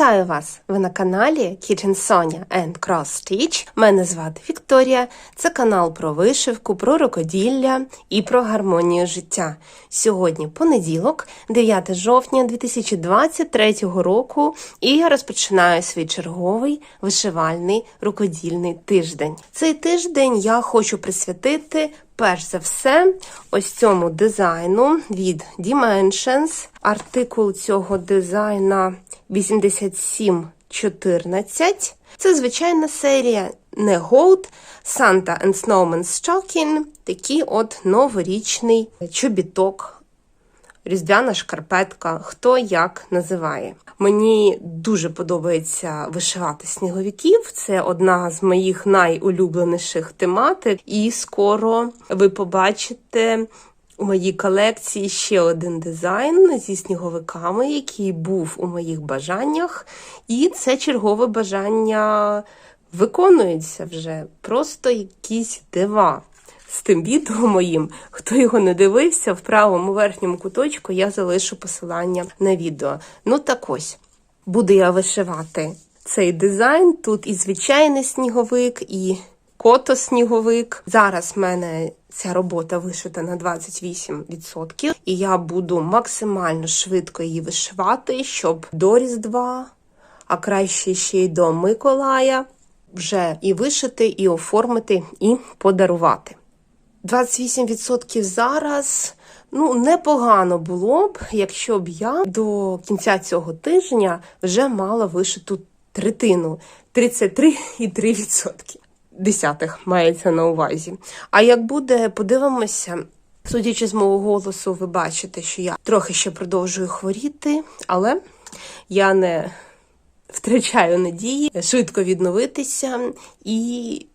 Вітаю вас! Ви на каналі Kitchen Sonia and Cross Stitch. Мене звати Вікторія. Це канал про вишивку, про рукоділля і про гармонію життя. Сьогодні понеділок, 9 жовтня 2023 року, і я розпочинаю свій черговий вишивальний рукодільний тиждень. Цей тиждень я хочу присвятити Перш за все, ось цьому дизайну від Dimensions. Артикул цього дизайна 8714. Це звичайна серія не Gold, Santa and Snowman's Stocking, такий от новорічний чобіток. Різдвяна шкарпетка, хто як називає. Мені дуже подобається вишивати сніговиків. Це одна з моїх найулюбленіших тематик, і скоро ви побачите у моїй колекції ще один дизайн зі сніговиками, який був у моїх бажаннях. І це чергове бажання виконується вже. Просто якісь дива з тим відео моїм. Хто його не дивився, в правому верхньому куточку я залишу посилання на відео. Ну так ось, буду я вишивати цей дизайн. Тут і звичайний сніговик, і кото-сніговик. Зараз в мене ця робота вишита на 28%, і я буду максимально швидко її вишивати, щоб до Різдва, а краще ще й до Миколая. Вже і вишити, і оформити, і подарувати. 28% зараз. Ну, непогано було б, якщо б я до кінця цього тижня вже мала вишиту третину 33,3%. Десятих мається на увазі. А як буде, подивимося. Судячи з мого голосу, ви бачите, що я трохи ще продовжую хворіти, але я не втрачаю надії швидко відновитися і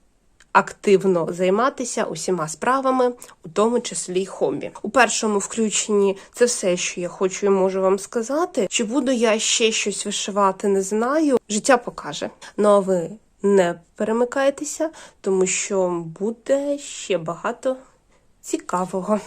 активно займатися усіма справами, у тому числі й хобі. У першому включенні це все, що я хочу і можу вам сказати. Чи буду я ще щось вишивати, не знаю. Життя покаже. Ну а ви не перемикайтеся, тому що буде ще багато цікавого.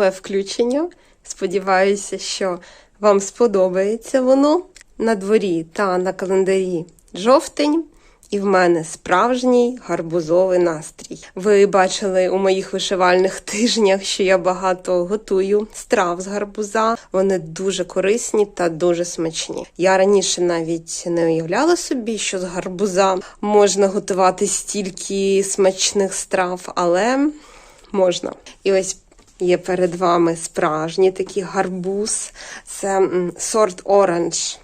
Нове включення. Сподіваюся, що вам сподобається воно на дворі та на календарі жовтень. І в мене справжній гарбузовий настрій. Ви бачили у моїх вишивальних тижнях, що я багато готую страв з гарбуза. Вони дуже корисні та дуже смачні. Я раніше навіть не уявляла собі, що з гарбуза можна готувати стільки смачних страв, але можна. І ось Є перед вами справжній такий гарбуз, це сорт оранж.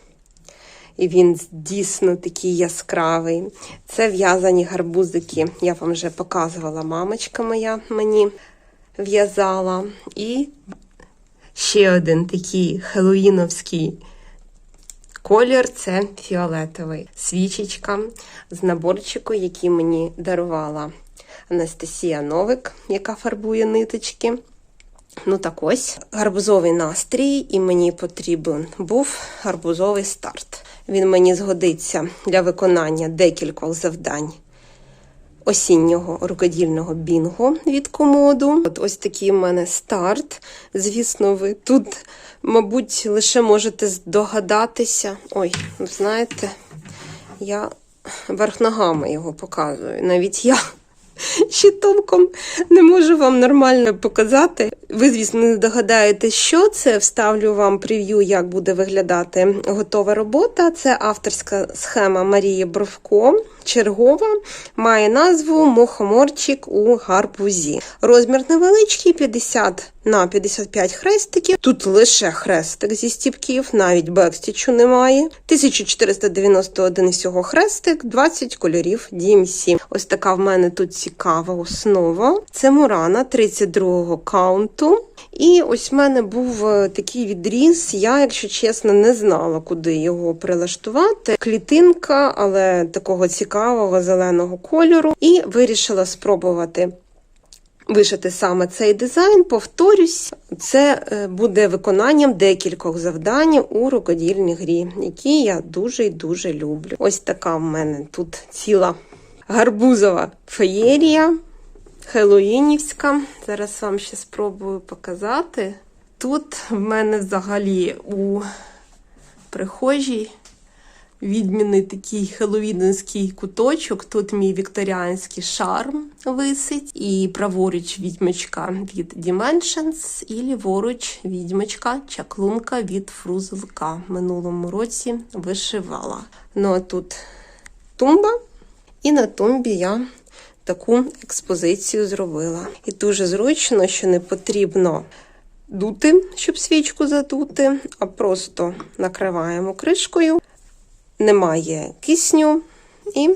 І він дійсно такий яскравий. Це в'язані гарбузики. Я вам вже показувала, мамочка моя мені в'язала. І ще один такий хеллоїновський колір це фіолетовий свічечка з наборчику, який мені дарувала Анастасія Новик, яка фарбує ниточки. Ну так ось гарбузовий настрій, і мені потрібен був гарбузовий старт. Він мені згодиться для виконання декількох завдань осіннього рукодільного бінго від комоду. От ось такий в мене старт. Звісно, ви тут, мабуть, лише можете здогадатися. Ой, знаєте, я верх ногами його показую. Навіть я ще толком не можу вам нормально показати. Ви, звісно, не догадаєте, що це. Вставлю вам прев'ю, як буде виглядати готова робота. Це авторська схема Марії Бровко. Чергова має назву Мухоморчик у гарбузі. Розмір невеличкий 50 на 55 хрестиків. Тут лише хрестик зі стіпків, навіть бекстічу немає. 1491 всього хрестик, 20 кольорів DMC. Ось така в мене тут цікава основа. Це Мурана 32-го каунту. І ось в мене був е, такий відріз. Я, якщо чесно, не знала, куди його прилаштувати. Клітинка, але такого цікавого зеленого кольору. І вирішила спробувати вишити саме цей дизайн. Повторюсь, це е, буде виконанням декількох завдань у рукодільній грі, які я дуже і дуже люблю. Ось така в мене тут ціла гарбузова феєрія. Хеллоїнівська. Зараз вам ще спробую показати. Тут в мене взагалі у прихожій відмінний такий хеллоуінський куточок. Тут мій вікторіанський шарм висить, і праворуч відьмочка від Dimensions, і ліворуч відьмочка чаклунка від фрузелка. Минулому році вишивала. Ну а тут тумба, і на тумбі я таку експозицію зробила. І дуже зручно, що не потрібно дути, щоб свічку задути, а просто накриваємо кришкою, немає кисню і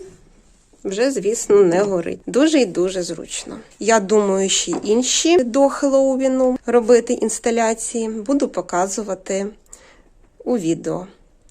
вже, звісно, не горить. Дуже і дуже зручно. Я думаю, ще інші до Хеллоуіну робити інсталяції буду показувати у відео.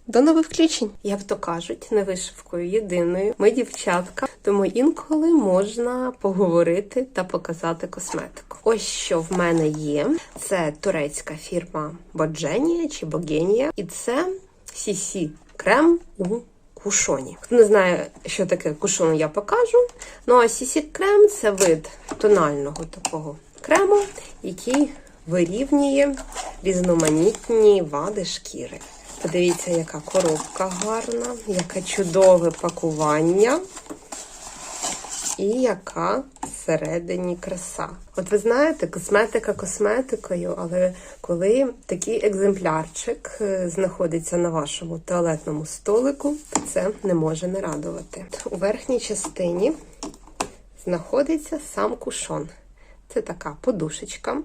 До нових включень. Як то кажуть, не вишивкою єдиною. Ми дівчатка, тому інколи можна поговорити та показати косметику. Ось що в мене є. Це турецька фірма Бодженія чи Богенія, і це CC крем у кушоні. Не знає, що таке кушон, я покажу. Ну а CC крем це вид тонального такого крему, який вирівнює різноманітні вади шкіри. Подивіться, яка коробка гарна, яке чудове пакування. І яка всередині краса. От ви знаєте, косметика косметикою, але коли такий екземплярчик е, знаходиться на вашому туалетному столику, то це не може не радувати. У верхній частині знаходиться сам кушон. Це така подушечка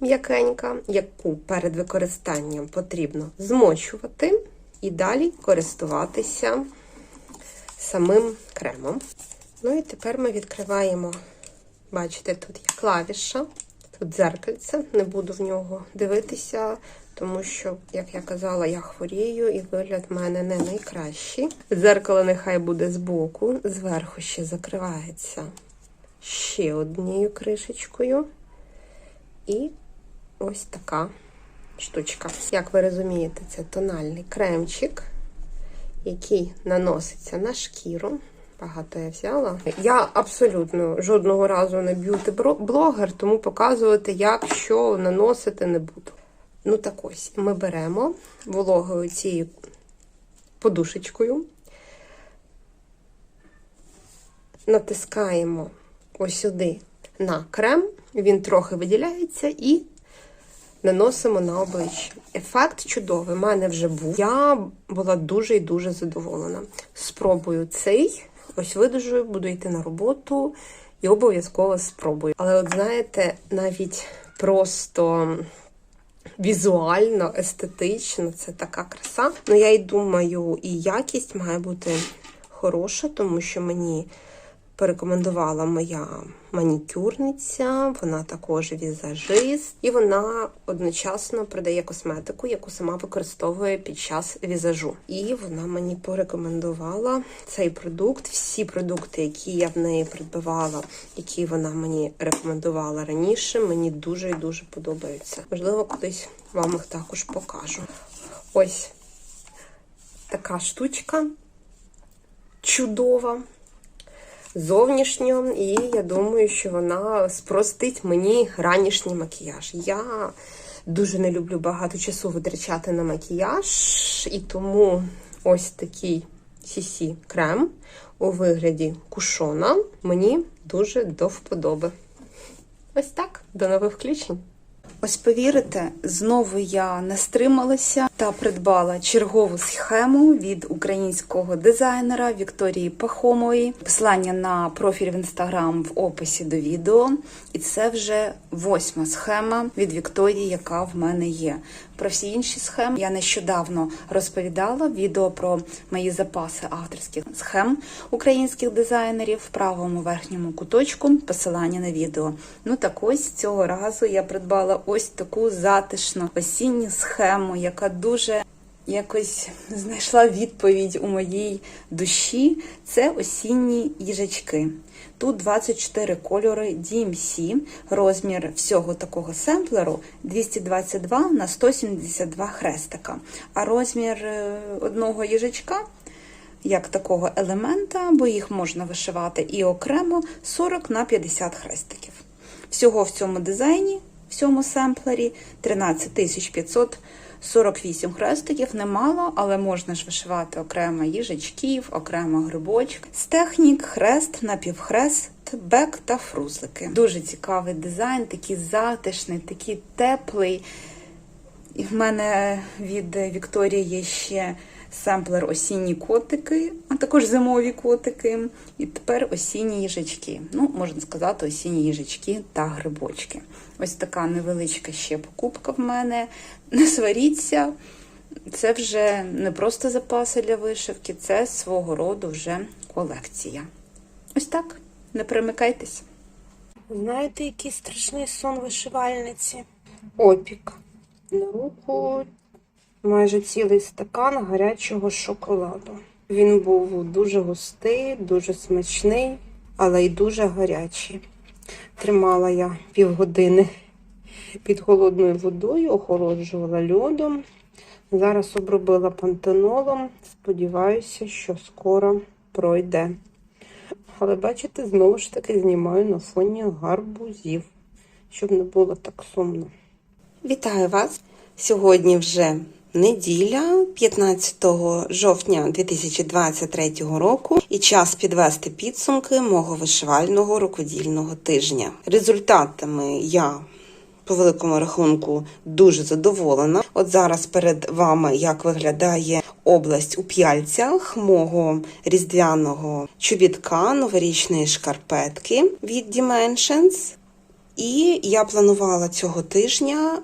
м'якенька, яку перед використанням потрібно змочувати і далі користуватися самим кремом. Ну і тепер ми відкриваємо, бачите, тут є клавіша, тут дзеркальце, не буду в нього дивитися, тому що, як я казала, я хворію і вигляд в мене не найкращий. Дзеркало нехай буде збоку, зверху ще закривається ще однією кришечкою. І ось така штучка. Як ви розумієте, це тональний кремчик, який наноситься на шкіру. Багато я взяла. Я абсолютно жодного разу не б'юти-блогер, тому показувати, як що наносити не буду. Ну, так ось, ми беремо вологою цією подушечкою, натискаємо ось сюди на крем, він трохи виділяється і наносимо на обличчя. Ефект чудовий, в мене вже був. Я була дуже і дуже задоволена. Спробую цей, ось видужую, буду йти на роботу і обов'язково спробую. Але, от знаєте, навіть просто. Візуально, естетично, це така краса. Ну, я й думаю, і якість має бути хороша, тому що мені порекомендувала моя манікюрниця, вона також візажист, і вона одночасно продає косметику, яку сама використовує під час візажу. І вона мені порекомендувала цей продукт. Всі продукти, які я в неї придбавала, які вона мені рекомендувала раніше, мені дуже і дуже подобаються. Можливо, колись вам їх також покажу. Ось така штучка чудова. Зовнішньо, і я думаю, що вона спростить мені ранішній макіяж. Я дуже не люблю багато часу витрачати на макіяж, і тому ось такий CC крем у вигляді кушона мені дуже до вподоби. Ось так, до нових включень. Ось повірите, знову я не стрималася та придбала чергову схему від українського дизайнера Вікторії Пахомової. Посилання на профіль в інстаграм в описі до відео. І це вже восьма схема від Вікторії, яка в мене є. Про всі інші схеми я нещодавно розповідала відео про мої запаси авторських схем українських дизайнерів в правому верхньому куточку. Посилання на відео. Ну так ось цього разу я придбала ось таку затишну осінню схему, яка дуже якось знайшла відповідь у моїй душі. Це осінні їжачки. Тут 24 кольори DMC, розмір всього такого семплеру 222 на 172 хрестика. А розмір е, одного їжачка, як такого елемента, бо їх можна вишивати і окремо 40 на 50 хрестиків. Всього в цьому дизайні, в цьому семплері 13 548 хрестиків немало, але можна ж вишивати окремо їжачків, окремо грибочок. З технік, хрест, напівхрест, бек та фрузлики. Дуже цікавий дизайн, такий затишний, такий теплий. І в мене від Вікторії є ще семплер осінні котики, а також зимові котики. І тепер осінні їжачки. Ну, можна сказати, осінні їжачки та грибочки. Ось така невеличка ще покупка в мене. Не сваріться. Це вже не просто запаси для вишивки, це свого роду вже колекція. Ось так, не примикайтесь. Знаєте, який страшний сон вишивальниці? Опік. На руку майже цілий стакан гарячого шоколаду. Він був дуже густий, дуже смачний, але й дуже гарячий. Тримала я півгодини під холодною водою, охолоджувала льодом. Зараз обробила пантенолом. Сподіваюся, що скоро пройде. Але бачите, знову ж таки знімаю на фоні гарбузів, щоб не було так сумно. Вітаю вас! Сьогодні вже неділя, 15 жовтня 2023 року, і час підвести підсумки мого вишивального рукодільного тижня. Результатами я по великому рахунку дуже задоволена. От зараз перед вами як виглядає область у п'яльцях мого різдвяного чобітка новорічної шкарпетки від Dimensions. І я планувала цього тижня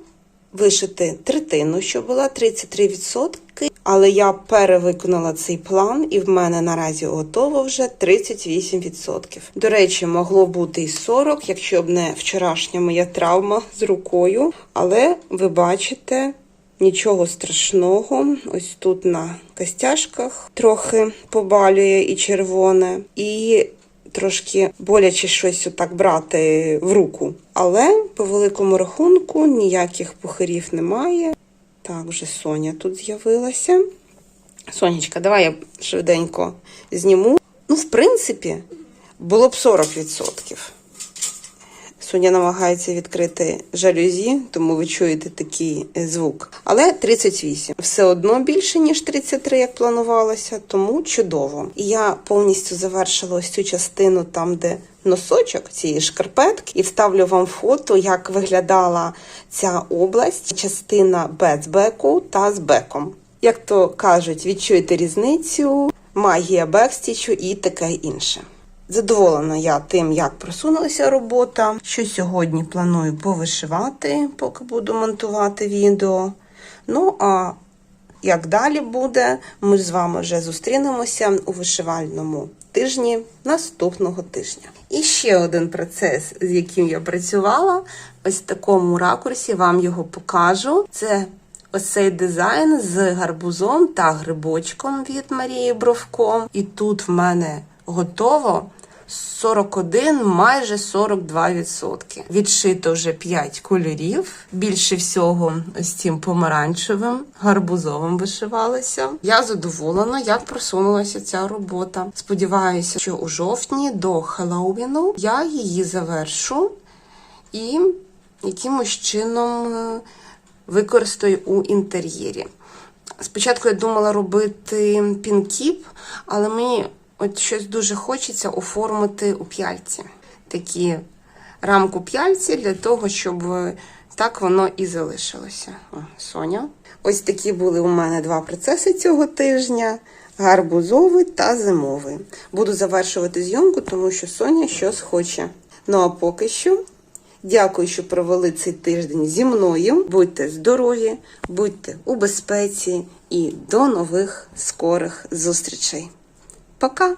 вишити третину, що була 33%. Але я перевиконала цей план, і в мене наразі готово вже 38%. До речі, могло бути і 40, якщо б не вчорашня моя травма з рукою. Але ви бачите, нічого страшного. Ось тут на костяшках трохи побалює і червоне, і трошки боляче щось отак брати в руку. Але по великому рахунку ніяких пухарів немає. Так, вже Соня тут з'явилася. Сонечка, давай я швиденько зніму. Ну, в принципі, було б 40%. Соня намагається відкрити жалюзі, тому ви чуєте такий е, звук. Але 38. Все одно більше, ніж 33, як планувалося, тому чудово. І я повністю завершила ось цю частину там, де носочок цієї шкарпетки, і вставлю вам фото, як виглядала ця область, частина без беку та з беком. Як то кажуть, відчуєте різницю, магія бекстічу і таке інше. Задоволена я тим, як просунулася робота. Що сьогодні планую повишивати, поки буду монтувати відео. Ну, а як далі буде, ми з вами вже зустрінемося у вишивальному тижні наступного тижня. І ще один процес, з яким я працювала, ось в такому ракурсі вам його покажу. Це ось цей дизайн з гарбузом та грибочком від Марії Бровко. І тут в мене готово 41, майже 42%. Відшито вже 5 кольорів. Більше всього ось цим помаранчевим, гарбузовим вишивалося. Я задоволена, як просунулася ця робота. Сподіваюся, що у жовтні до Хеллоуіну я її завершу і якимось чином е, використаю у інтер'єрі. Спочатку я думала робити пінкіп, але мені от щось дуже хочеться оформити у п'яльці. Такі рамку п'яльці для того, щоб е, так воно і залишилося. О, Соня. Ось такі були у мене два процеси цього тижня: гарбузовий та зимовий. Буду завершувати зйомку, тому що Соня щось хоче. Ну а поки що. Дякую, що провели цей тиждень зі мною. Будьте здорові, будьте у безпеці і до нових скорих зустрічей. Пока!